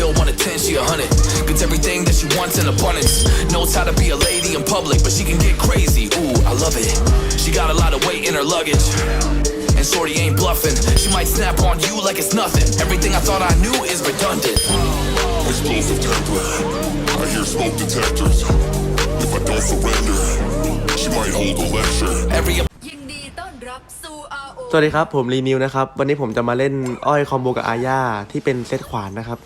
don't want a 10, she a 100. Gets everything that she wants in abundance. Knows how to be a lady in public, but she can get crazy. Ooh, I love it. She got a lot of weight in her luggage. And Shorty ain't bluffing. She might snap on you like it's nothing. Everything I thought I knew is redundant. Explosive temper. I hear smoke detectors. If I don't surrender, she might hold a lecture. Every ยินดีต้อนรับสู่ RO สวัสดีครับ ผมรีนิวนะครับ วันนี้ผมจะมาเล่นอ้อยคอมโบกับอาญาที่เป็นเซตขวานนะครับ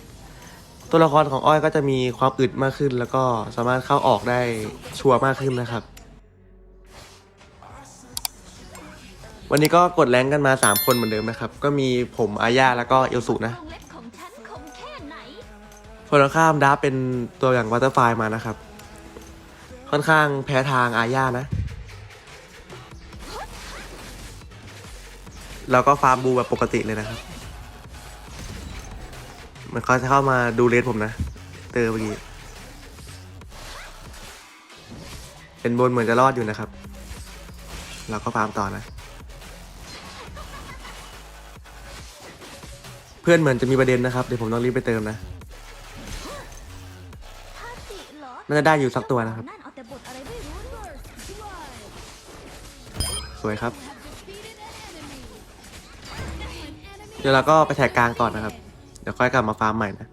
ตัวละครของอ้อยก็จะมีความอึดมากขึ้น แล้วก็สามารถเข้าออกได้ชัวร์มากขึ้นนะครับ วันนี้ก็กดแรงกันมา 3 คนเหมือนเดิมนะครับ ก็มีผมอาญาแล้วก็เอลสุนะวงเล็บของฉันคมแค่ไหนคนตรงข้ามดับเป็นตัวอย่างวัตเตอร์ไฟมานะครับ ค่อนข้างแพ้ทางอาญานะแล้วก็ฟาร์มบูแบบปกติเลยนะครับ มันเขาจะเข้ามาดูเลสผมนะ เตอร์เมื่อกี้ เป็นบนเหมือนจะรอดอยู่นะครับ เราก็ฟาร์มต่อนะ เพื่อนเหมือนจะมีประเด็นนะครับ เดี๋ยวผมต้องรีบไปเติมนะ น่าจะได้อยู่สักตัวนะครับ สวยครับ เดี๋ยวเราก็ไปแท็กกลางก่อนนะครับ เดี๋ยวค่อยกลับมาฟาร์มใหม่นะ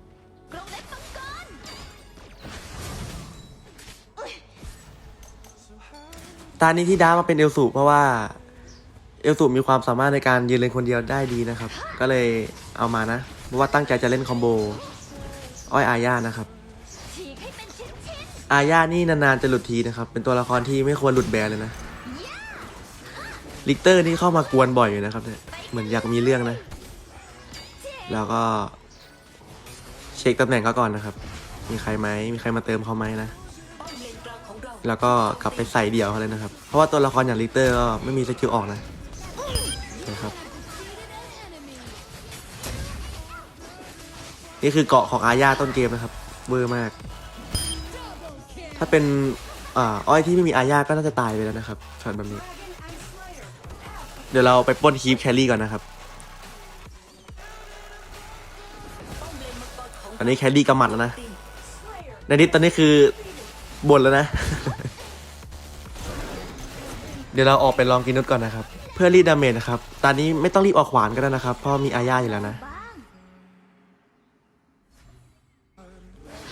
ตอนนี้ที่ด้ามาเป็นเอลสูเพราะว่า เอลสูมีความสามารถในการยืนเลนคนเดียวได้ดีนะครับ ก็เลยเอามานะเพราะว่าตั้งใจจะเล่นคอมโบอ้อยอาญานะครับ อาญานี่นานๆจะหลุดทีนะครับ เป็นตัวละครที่ไม่ควรหลุดแบนเลยนะลิกเตอร์นี่เข้ามากวนบ่อยอยู่นะครับเนี่ยเหมือนอยากมีเรื่องนะ แล้วก็ เช็คตำแหน่งเขาก่อนนะครับ มีใครไหมมีใครมาเติมเขาไหมนะ แล้วก็กลับไปใส่เดี่ยวเขาเลยนะครับ เพราะว่าตัวละครอย่างลิเตอร์ก็ไม่มีสกิลออกนะนะครับนี่คือเกาะของอาญาต้นเกมนะครับเวอร์มาก ถ้าเป็นอ้อยที่ไม่มีอาญาก็น่าจะตายไปแล้วนะครับช็อตแบบนี้ เดี๋ยวเราไปป้นคีฟแคลรี่ก่อนนะครับ องตอนนี้แครี่กำหมัดแล้วนะในนี้ตอนนี้คือบ่นแล้วนะ เดี๋ยวเราออกไปลองกินนุชก่อนนะครับ เพื่อรีดดาเมจนะครับ ตอนนี้ไม่ต้องรีบออกขวานก็ได้นะครับ เพราะมีอาญาอยู่แล้วนะบ้าง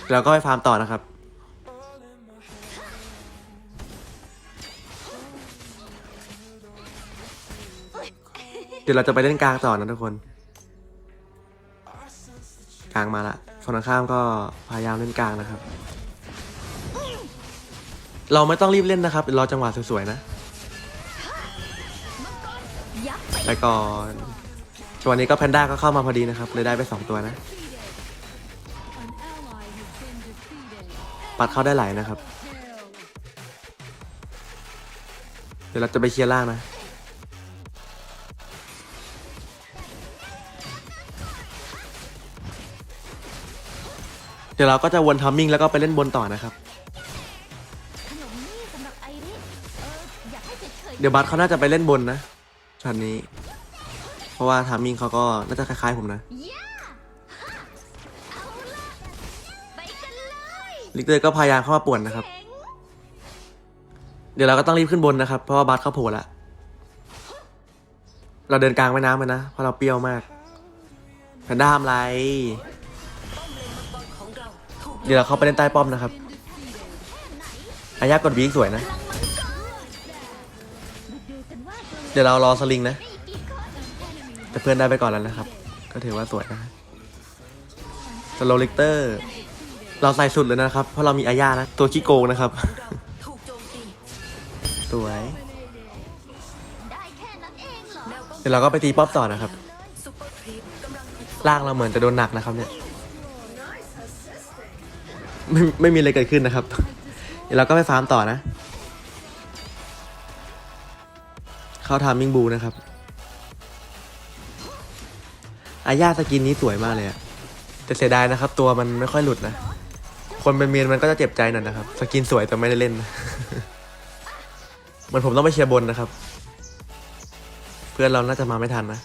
เดี๋ยวเราก็ไปฟาร์มต่อนะครับ เดี๋ยวเราจะไปเล่นกลางต่อนะทุกคน กลางมาละ ฝั่งข้ามก็พยายามเล่นกลางนะครับ เราไม่ต้องรีบเล่นนะครับรอจังหวะสวยๆนะไปก่อนจังหวะนี้ก็แพนด้าก็เข้ามาพอดีนะครับเลยได้ไปสองตัวนะ ปัดเข้าได้หลายนะครับ เดี๋ยวเราจะไปเคลียร์ล่างนะ ดี๋ยวเราก็จะวนทัมมิ่งแล้วก็ไปเล่นบนต่อนะครับ ขนมนี่สำหรับไอริเอออยากให้เฉยๆเดี๋ยวบัสเขาน่าจะไปเล่นบนนะช็อตนี้ เพราะว่าทัมมิ่งเขาก็น่าจะคล้ายๆผมนะย่าเอาละไปกันเลยลิกเตอร์ก็พยายามเข้ามาป่วนนะครับ เจ๋งเดี๋ยวเราก็ต้องรีบขึ้นบนนะครับ เพราะว่าบัสเขาโผล่ละ เราเดินกลางแม่น้ำไปนะ เพราะเราเปรี้ยวมากแพนด้าทำไร ดี๋ยวเราเข้าไปเล่นใต้ป้อมนะครับอายากดบีกสวยนะ เดี๋ยวเรารอสลิงนะ แต่เพื่อนได้ไปก่อนแล้วนะครับ ก็ถือว่าสวยนะสโลลิกเตอร์ เราใส่สุดเลยนะครับ เพราะเรามีอาญานะ ตัวขี้โกงนะครับ สวย เดี๋ยวเราก็ไปตีป้อมต่อนะครับลังถูกล่างเราเหมือนจะโดนหนักนะครับเนี่ย ไม่ไม่มีอะไรเกิดขึ้นนะครับ เดี๋ยวเราก็ไปฟาร์มต่อนะ เข้าทามมิงบูนะครับ อาญาสกินนี้สวยมากเลยอะแต่เสียดายนะครับ ตัวมันไม่ค่อยหลุดนะ คนเป็นเมียนมันก็จะเจ็บใจหน่อยนะครับ สกินสวยแต่ไม่ได้เล่นเหมือนผมต้องไปเชียร์บนนะครับ เพื่อนเราน่าจะมาไม่ทันนะ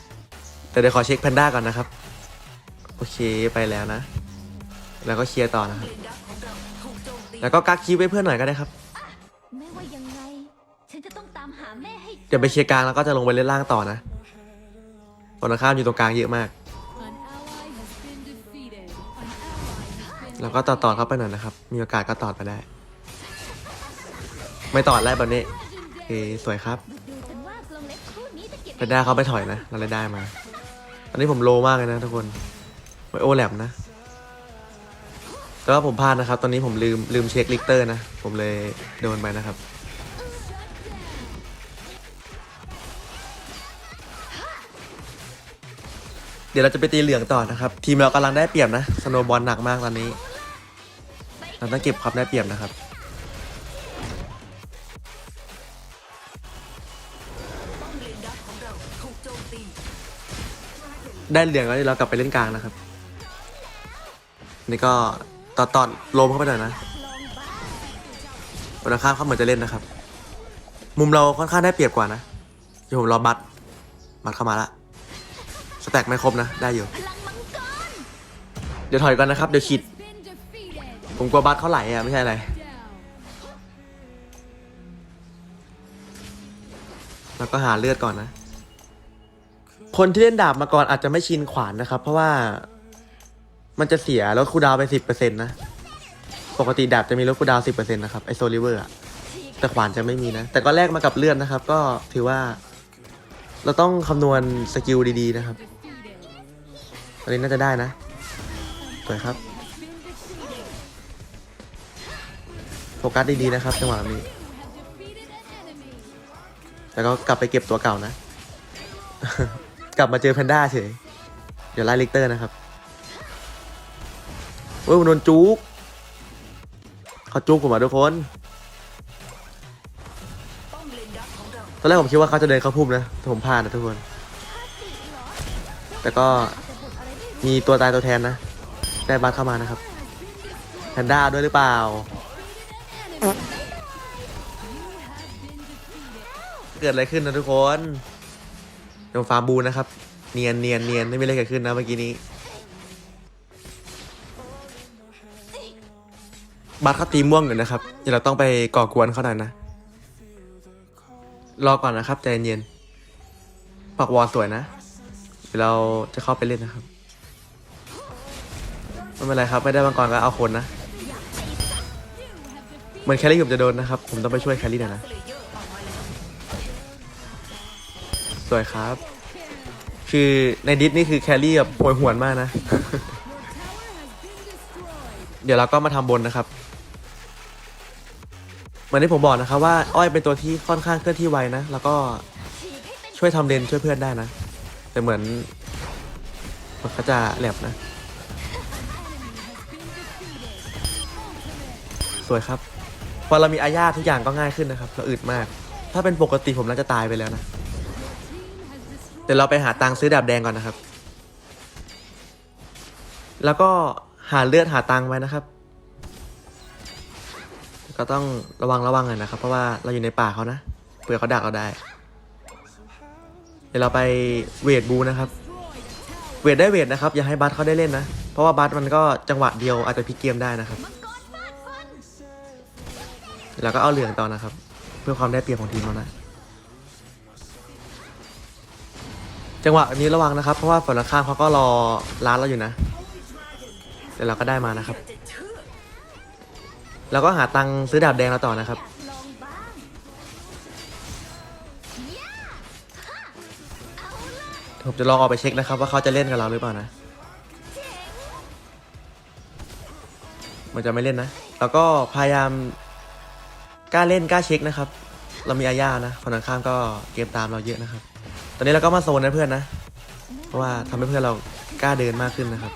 แต่เดี๋ยวขอเช็คแพนด้าก่อนนะครับ โอเคไปแล้วนะ แล้วก็เคลียร์ต่อนะครับ แล้วก็กักคีบไว้เพื่อนหน่อยก็ได้ครับ ไม่ว่ายังไง ฉันจะต้องตามหาแม่ให้เดี๋ยวไปเคลียร์กลางแล้วก็จะลงไปเล่นล่างต่อนะฝั่งตรงข้ามอยู่ตรงกลางเยอะมากแล้วก็ต่อต่อเข้าไปหน่อยนะครับ มีโอกาสก็ต่อไปได้ ไม่ต่อแล้วแบบนี้โอเคสวยครับดูกันว่ากลงเล็กคู่นี้จะเก็บเรดด้าเขาไปถอยนะเราเลยได้มา ตอนนี้ผมโลมากเลยนะทุกคนไม่โอแลมนะ แต่ว่าผมพลาดนะครับ ตอนนี้ผมลืมลืมเช็คลิกเตอร์นะ ผมเลยโดนไปนะครับ เดี๋ยวเราจะไปตีเหลืองต่อนะครับ ทีมเรากำลังได้เปรียบนะ สโนบอลหนักมากตอนนี้ เราต้องเก็บความได้เปรียบนะครับป้อมเลนเราถูกโจมตีได้เหลืองแล้วเรากลับไปเล่นกลางนะครับ นี่ก็ ตอดตอดโลมเข้าไปหน่อยนะวันข้ามเขาเหมือนจะเล่นนะครับ มุมเราค่อนข้างได้เปรียบกว่านะเดี๋ยวผมรอบัตรบัตรเข้ามาละสแต็กไม่ครบนะ ได้อยู่ เดี๋ยวถอยก่อนนะครับ เดี๋ยวขีด ผมกลัวบัตรเขาไหลอะ ไม่ใช่อะไร แล้วก็หาเลือดก่อนนะ คนที่เล่นดาบมาก่อนอาจจะไม่ชินขวานนะครับ เพราะว่า มันจะเสียลดคูดาวไปสิบเปอร์เซ็นต์นะ ปกติดาบจะมีลดคูดาวสิบเปอร์เซ็นต์นะครับ ไอโซลิเวอร์อะแต่ขวานจะไม่มีนะ แต่ก็แลกมากับเลือดนะครับ ก็ถือว่า เราต้องคำนวณสกิลดีๆนะครับอันนี้น่าจะได้นะสวยครับโฟกัสดีๆนะครับจังหวะนี้แล้วก็กลับไปเก็บตัวเก่านะ กลับมาเจอแพนด้าเฉย เดี๋ยวไล่ลิกเตอร์นะครับ เว้ยมันโดนจุกเขาจุกผมมาทุกคนตอนแรกผมคิดว่าเขาจะเดินเข้าพุ่มนะแต่ผมพลาดนะทุกคน แต่ก็มีตัวตายตัวแทนนะ ได้บัตเข้ามานะครับแพนด้าด้วยหรือเปล่า เกิดอะไรขึ้นนะทุกคนโดนฟาร์มบูนะครับ เนียนเนียนเนียนไม่มีอะไรเกิดขึ้นนะเมื่อกี้นี้ บัตเขาตีม่วงอยู่นะครับเดี๋ยวเราต้องไปก่อกวนเขาหน่อยนะ รอก่อนนะครับใจเย็นปักวอลสวยนะ เดี๋ยวเราจะเข้าไปเล่นนะครับ ไม่เป็นไรครับ ไม่ได้บางกรก็เอาคนนะ เหมือนแคลรี่ผมจะโดนนะครับ ผมต้องไปช่วยแคลรี่หน่อยนะ สวยครับ คือในดิสนี่คือแครี่แบบโหยหวนมากนะ เดี๋ยวเราก็มาทำบนนะครับ มือนที่ผมบอกนะครับว่าอ้อยเป็นตัวที่ค่อนข้างเคลื่อนที่ไวนะ แล้วก็ช่วยทำเลนช่วยเพื่อนได้นะ แต่เหมือนมันเขาจะแหลบนะ สวยครับ พอเรามีอาญาทุกอย่างก็ง่ายขึ้นนะครับ เราอึดมาก ถ้าเป็นปกติผมน่าจะตายไปแล้วนะเดี๋ยวเราไปหาตังค์ซื้อดาบแดงก่อนนะครับ แล้วก็หาเลือดหาตังค์ไว้นะครับ ก็ต้องระวังระวังหน่อยนะครับ เพราะว่าเราอยู่ในป่าเขานะเผื่อเขาดักเราได้ เดี๋ยวเราไปเวทบูนะครับ เวทได้เวทนะครับ อย่าให้บัสเขาได้เล่นนะ เพราะว่าบัสมันก็จังหวะเดียวอาจจะพลิกเกมได้นะครับแล้วก็เอาเหลืองต่อนะครับ เพื่อความได้เปรียบของทีมเรานะจังหวะนี้ระวังนะครับ เพราะว่าฝั่งข้ามเขาก็รอร้านเราอยู่นะเดี๋ยวเราก็ได้มานะครับ แล้วก็หาตังค์ซื้อดาบแดงเราต่อนะครับ ลองบ้างผมจะลองออกไปเช็คนะครับ ว่าเขาจะเล่นกับเราหรือเปล่านะมันจะไม่เล่นนะ แล้วก็พยายามกล้าเล่นกล้าเช็คนะครับ เรามีอาญานะฝั่งตรงข้ามก็เกมตามเราเยอะนะครับ ตอนนี้เราก็มาโซนนะเพื่อนนะ เพราะว่าทำให้เพื่อนเรากล้าเดินมากขึ้นนะครับ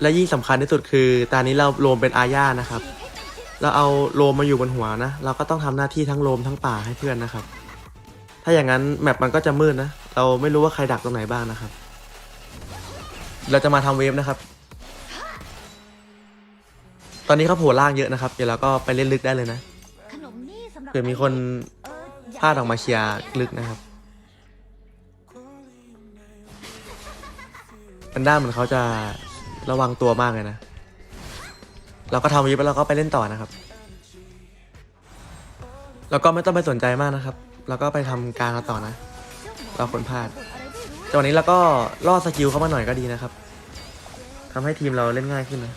และยิ่งสำคัญที่สุดคือตอนนี้เราโลมเป็นอาญานะครับ เราเอาโลมมาอยู่บนหัวนะ เราก็ต้องทำหน้าที่ทั้งโลมทั้งป่าให้เพื่อนนะครับ ถ้าอย่างนั้นแมปมันก็จะมืดนะ เราไม่รู้ว่าใครดักตรงไหนบ้างนะครับ เราจะมาทำเวฟนะครับ ตอนนี้เขาโผล่ล่างเยอะนะครับ เดี๋ยวเราก็ไปเล่นลึกได้เลยนะเผื่อมีคนพลาดออกมาเชียร์ลึกนะครับแพนด้าเหมือนเขาจะระวังตัวมากเลยนะ เราก็ทำวิปแล้วก็ไปเล่นต่อนะครับ แล้วก็ไม่ต้องไปสนใจมากนะครับเราก็ไปทำการเราต่อนะ เราคนพลาดแต่วันนี้เราก็ล่อสกิลเข้ามาหน่อยก็ดีนะครับทำให้ทีมเราเล่นง่ายขึ้นนะ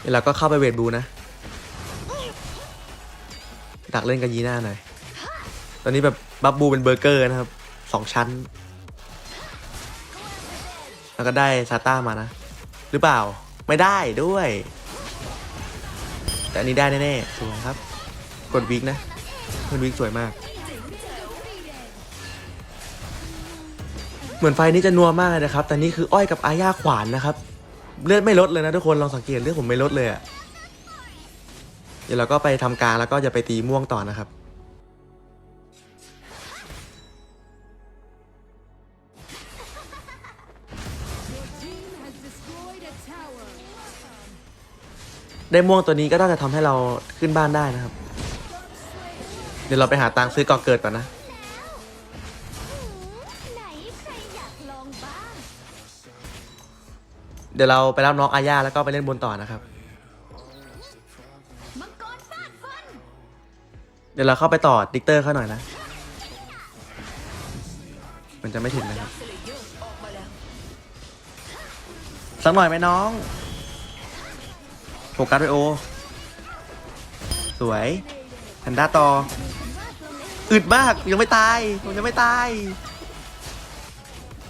เดี๋ยวเราก็เข้าไปเวทบูนะ ดักเล่นกับยีน่าหน่อย ตอนนี้แบบบับบูเป็นเบอร์เกอร์นะครับสองชั้น แล้วก็ได้ซาต้ามานะ หรือเปล่า ไม่ได้ด้วย แต่อันนี้ได้แน่ๆสวยครับ กดวิกนะเพื่อนวิกสวยมาก เหมือนไฟนี้จะนัวมากเลยนะครับ แต่นี่คืออ้อยกับอาญาขวานนะครับ เลือดไม่ลดเลยนะทุกคนลองสังเกตเลือดผมไม่ลดเลยอะเดี๋ยวเราก็ไปทำกลางแล้วก็จะไปตีม่วงต่อนะครับ ได้ม่วงตัวนี้ก็น่าจะทำให้เราขึ้นบ้านได้นะครับ เดี๋ยวเราไปหาตังค์ซื้อกอเกิดก่อนนะ ไหนใครอยากลองบ้าง เดี๋ยวเราไปรับน้องอาญาแล้วก็ไปเล่นบนต่อนะครับ มังกรฟาดฟัน เดี๋ยวเราเข้าไปต่อดิกเตอร์เขาหน่อยนะ มันจะไม่ถึงนะครับสักหน่อยไหมน้อง โฟกัสไปโอ สวยแพนด้าต่อ อึดมากยังไม่ตายผมยังไม่ตาย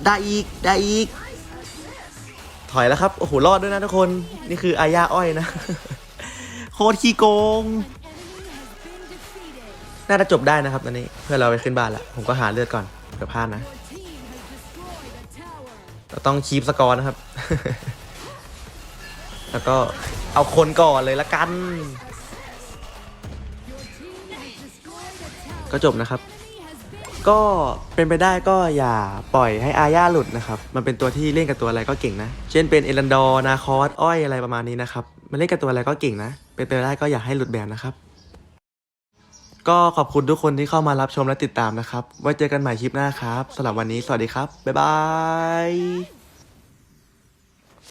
ได้อีกได้อีก ถอยแล้วครับ โอ้โห รอดด้วยนะทุกคน นี่คืออาญาอ้อยนะ โคตรขี้โกง น่าจะจบได้นะครับตอนนี้ เพื่อเราไปขึ้นบ้านละผมก็หาเลือดก่อนเผื่อพลาดนะ เราต้องคีปสกอร์นะครับ แล้วก็ เอาคนก่อนเลยละกัน ก็จบนะครับ ก็เป็นไปได้ก็อย่าปล่อยให้อาญาหลุดนะครับ มันเป็นตัวที่เล่นกับตัวอะไรก็เก่งนะ เช่นเป็นเอรันดอร์นาคอสอ้อยอะไรประมาณนี้นะครับ มันเล่นกับตัวอะไรก็เก่งนะ เป็นไปได้ก็อย่าให้หลุดแบนนะครับ ก็ขอบคุณทุกคนที่เข้ามารับชมและติดตามนะครับ ไว้เจอกันใหม่คลิปหน้าครับสำหรับวันนี้สวัสดีครับ บ๊ายบาย